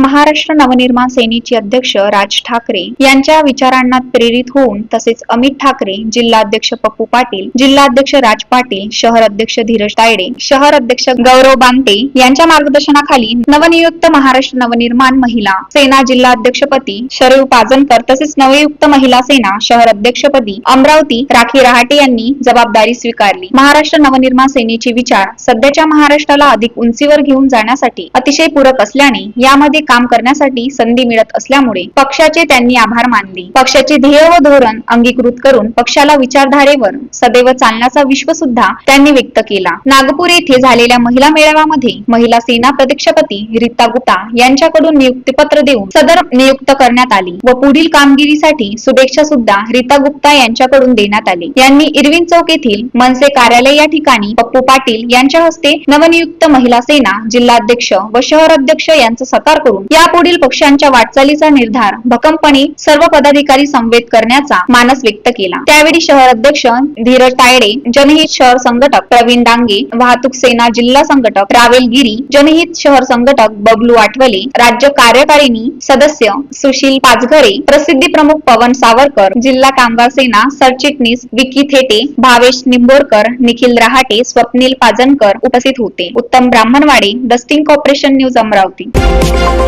महाराष्ट्र नवनिर्माण सेनेचे अध्यक्ष राज ठाकरे यांच्या विचारांना प्रेरित होऊन तसेच अमित ठाकरे जिल्हाध्यक्ष पप्पू पाटील जिल्हाध्यक्ष राज पाटील शहर अध्यक्ष धीरज तायडे शहर अध्यक्ष गौरव बांगटे यांच्या मार्गदर्शनाखाली नवनियुक्त महाराष्ट्र नवनिर्माण महिला सेना जिल्हाध्यक्षपदी शरीव पाजनकर तसेच नवयुक्त महिला सेना शहर अध्यक्षपदी अमरावती राखी रहाटे यांनी जबाबदारी स्वीकारली. महाराष्ट्र नवनिर्माण सेनेचे विचार सध्याच्या महाराष्ट्राला अधिक उंचीवर घेऊन जाण्यासाठी अतिशय पूरक असल्याने यामध्ये काम करण्यासाठी संधी मिळत असल्यामुळे पक्षाचे त्यांनी आभार मानले. पक्षाचे ध्येय व धोरण अंगीकृत करून पक्षाला विचारधारेवर सदैव चालण्याचा विश्व सुद्धा त्यांनी व्यक्त केला. नागपूर येथे झालेल्या महिला मेळाव्यामध्ये महिला सेना प्रत्यक्षपती रीता गुप्ता यांच्याकडून नियुक्तीपत्र देऊन सदर नियुक्त करण्यात आली व पुढील कामगिरीसाठी शुभेच्छा सुद्धा रीता गुप्ता यांच्याकडून देण्यात आली. यांनी इरविन चौक येथील मनसे कार्यालय या ठिकाणी पप्पू पाटील यांच्या हस्ते नवनियुक्त महिला सेना जिल्हाध्यक्ष व शहर अध्यक्ष यांचा सत्कार करून यापुढील पक्षांच्या वाटचालीचा निर्धार भक्कमपणे सर्व पदाधिकारी संवेद करण्याचा मानस व्यक्त केला. त्यावेळी शहर अध्यक्ष धीरज तायडे जनहित शहर संघटक प्रवीण डांगे वाहतूक सेना जिल्हा संघटक रावेल गिरी जनहित शहर संघटक बबलू आठवले राज्य कार्यकारिणी सदस्य सुशील पाचघरे प्रसिद्धी प्रमुख पवन सावरकर जिल्हा कामगार सेना सरचिटणीस विकी थेटे भावेश निंबोरकर निखिल रहाटे स्वप्नील पाजनकर उपस्थित होते. Uttam Brahmanwade the sting corporation news Amravati.